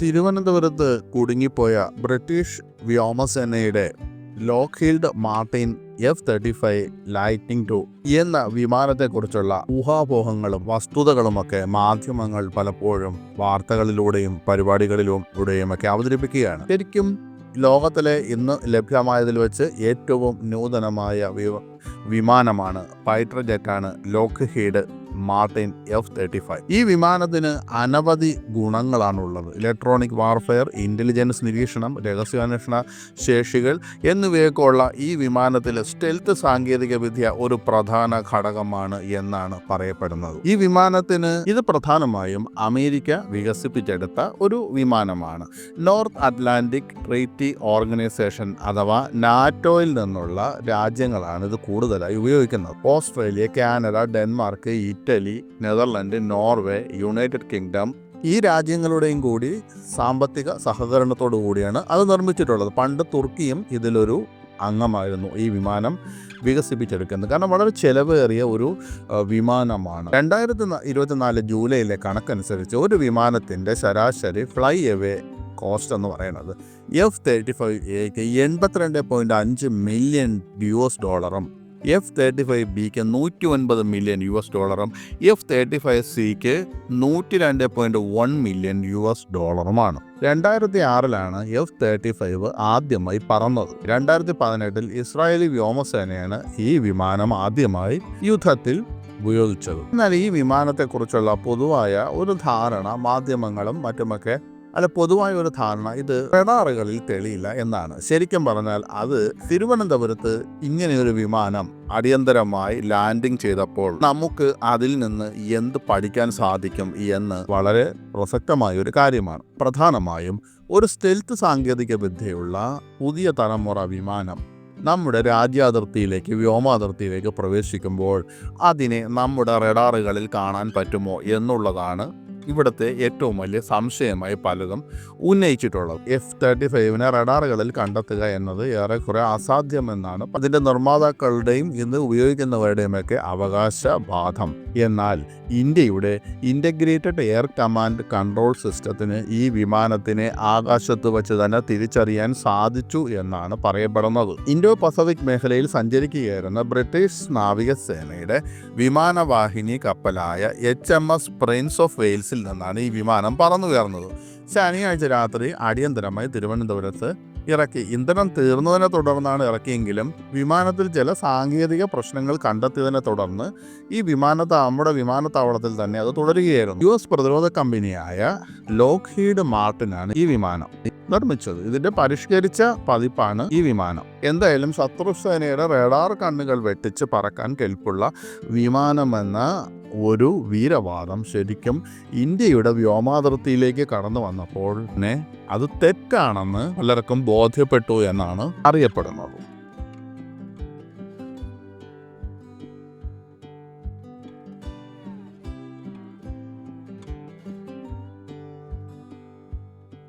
തിരുവനന്തപുരത്ത് കുടുങ്ങിപ്പോയ ബ്രിട്ടീഷ് വ്യോമസേനയുടെ Lockheed Martin F thirty five lightning two എന്ന വിമാനത്തെക്കുറിച്ചുള്ള ഊഹാപോഹങ്ങളും വസ്തുതകളുമൊക്കെ മാധ്യമങ്ങൾ പലപ്പോഴും വാർത്തകളിലൂടെയും പരിപാടികളിലൂടെയും ഒക്കെ അവതരിപ്പിക്കുകയാണ്. ശരിക്കും ലോകത്തിലെ ഇന്ന് ലഭ്യമായതിൽ വെച്ച് ഏറ്റവും നൂതനമായ വിമാനമാണ് fighter ജെറ്റാണ് Lockheed Martin F thirty five. ഈ വിമാനത്തിന് അനവധി ഗുണങ്ങളാണുള്ളത്. ഇലക്ട്രോണിക് വാർഫെയർ ഇന്റലിജൻസ് നിരീക്ഷണം രഹസ്യാന്വേഷണ ശേഷികൾ എന്നിവയൊക്കെയുള്ള ഈ വിമാനത്തിലെ സ്റ്റെൽത്ത് സാങ്കേതികവിദ്യ ഒരു പ്രധാന ഘടകമാണ് എന്നാണ് പറയപ്പെടുന്നത്. ഈ വിമാനത്തിന് ഇത് പ്രധാനമായും അമേരിക്ക വികസിപ്പിച്ചെടുത്ത ഒരു വിമാനമാണ്. നോർത്ത് അറ്റ്ലാന്റിക് ട്രീറ്റി ഓർഗനൈസേഷൻ അഥവാ നാറ്റോയിൽ നിന്നുള്ള രാജ്യങ്ങളാണ് ഇത് കൂടുതലായി ഉപയോഗിക്കുന്നത്. Australia Canada Denmark Italy Netherland Norway United Kingdom ഈ രാജ്യങ്ങളുടെയും കൂടി സാമ്പത്തിക സഹകരണത്തോടു കൂടിയാണ് അത് നിർമ്മിച്ചിട്ടുള്ളത്. പണ്ട് തുർക്കിയും ഇതിലൊരു അംഗമായിരുന്നു ഈ വിമാനം വികസിപ്പിച്ചെടുക്കുന്നത്. കാരണം വളരെ ചെലവേറിയ ഒരു വിമാനമാണ്. രണ്ടായിരത്തി ഇരുപത്തിനാല് ജൂലൈയിലെ കണക്കനുസരിച്ച് ഒരു വിമാനത്തിന്റെ ശരാശരി ഫ്ലൈ എവേ കോസ്റ്റ് എന്ന് പറയുന്നത് എഫ് തേർട്ടി ഫൈവ് എക്ക് എൺപത്തിരണ്ട് പോയിന്റ് അഞ്ച് മില്യൺ യു എസ് ഡോളറും എഫ് തേർട്ടി ഫൈവ് ബിക്ക് നൂറ്റി ഒൻപത് മില്യൺ യു എസ് ഡോളറും എഫ് തേർട്ടി ഫൈവ് സിക്ക് നൂറ്റി രണ്ട് point one million U S ഡോളറുമാണ്. രണ്ടായിരത്തി ആറിലാണ് എഫ് തേർട്ടി ഫൈവ് ആദ്യമായി പറന്നത്. രണ്ടായിരത്തി പതിനെട്ടിൽ ഇസ്രായേലി വ്യോമസേനയാണ് ഈ വിമാനം ആദ്യമായി യുദ്ധത്തിൽ ഉപയോഗിച്ചത്. എന്നാൽ ഈ വിമാനത്തെക്കുറിച്ചുള്ള പൊതുവായ ഒരു ധാരണ മാധ്യമങ്ങളും മറ്റുമൊക്കെ അല്ല പൊതുവായ ഒരു ധാരണ. ഇത് റഡാറുകളിൽ തെളിയില്ല എന്നാണ്. ശരിക്കും പറഞ്ഞാൽ അത് തിരുവനന്തപുരത്ത് ഇങ്ങനെയൊരു വിമാനം അടിയന്തരമായി ലാൻഡിംഗ് ചെയ്തപ്പോൾ നമുക്ക് അതിൽ നിന്ന് എന്ത് പഠിക്കാൻ സാധിക്കും എന്ന് വളരെ പ്രസക്തമായ ഒരു കാര്യമാണ്. പ്രധാനമായും ഒരു സ്റ്റെൽത്ത് സാങ്കേതിക വിദ്യയുള്ള പുതിയ തലമുറ വിമാനം നമ്മുടെ രാജ്യാതിർത്തിയിലേക്ക് വ്യോമാതിർത്തിയിലേക്ക് പ്രവേശിക്കുമ്പോൾ അതിനെ നമ്മുടെ റഡാറുകളിൽ കാണാൻ പറ്റുമോ എന്നുള്ളതാണ് ഇവിടുത്തെ ഏറ്റവും വലിയ സംശയമായി പലതും ഉന്നയിച്ചിട്ടുള്ളത്. എഫ് തേർട്ടി ഫൈവിനെ റഡാറുകളിൽ കണ്ടെത്തുക എന്നത് ഏറെക്കുറെ അസാധ്യമെന്നാണ് അതിന്റെ നിർമ്മാതാക്കളുടെയും ഇന്ന് ഉപയോഗിക്കുന്നവരുടെയുമൊക്കെ അവകാശവാദം എന്നാൽ ഇന്ത്യയുടെ ഇന്റഗ്രേറ്റഡ് എയർ കമാൻഡ് കൺട്രോൾ സിസ്റ്റത്തിന് ഈ വിമാനത്തിനെ ആകാശത്ത് വച്ച് തന്നെ തിരിച്ചറിയാൻ സാധിച്ചു എന്നാണ് പറയപ്പെടുന്നത്. ഇൻഡോ പസഫിക് മേഖലയിൽ സഞ്ചരിക്കുകയായിരുന്ന ബ്രിട്ടീഷ് നാവികസേനയുടെ വിമാനവാഹിനി കപ്പലായ H M S Prince of വെയിൽസിൽ നിന്നാണ് ഈ വിമാനം പറന്നുയർന്നത് ശനിയാഴ്ച രാത്രി അടിയന്തരമായി തിരുവനന്തപുരത്ത് ഇറക്കി. ഇന്ധനം തീർന്നതിനെ തുടർന്നാണ് ഇറക്കിയെങ്കിലും വിമാനത്തിൽ ചില സാങ്കേതിക പ്രശ്നങ്ങൾ കണ്ടെത്തിയതിനെ തുടർന്ന് ഈ വിമാനത്ത നമ്മുടെ വിമാനത്താവളത്തിൽ തന്നെ അത് തുടരുകയായിരുന്നു. യു എസ് പ്രതിരോധ കമ്പനിയായ ലോക്ഹീഡ് മാർട്ടിനാണ് ഈ വിമാനം നിർമ്മിച്ചത്. ഇതിന്റെ പരിഷ്കരിച്ച പതിപ്പാണ് ഈ വിമാനം. എന്തായാലും ശത്രുസേനയുടെ റഡാർ കണ്ണുകൾ വെട്ടിച്ച് പറക്കാൻ കെൽപ്പുള്ള വിമാനമെന്ന ഒരു വീരവാദം ശരിക്കും ഇന്ത്യയുടെ വ്യോമാതിർത്തിയിലേക്ക് കടന്നു വന്നപ്പോൾ തന്നെ അത് തെറ്റാണെന്ന് പലർക്കും ബോധ്യപ്പെട്ടു എന്നാണ് അറിയപ്പെടുന്നത്.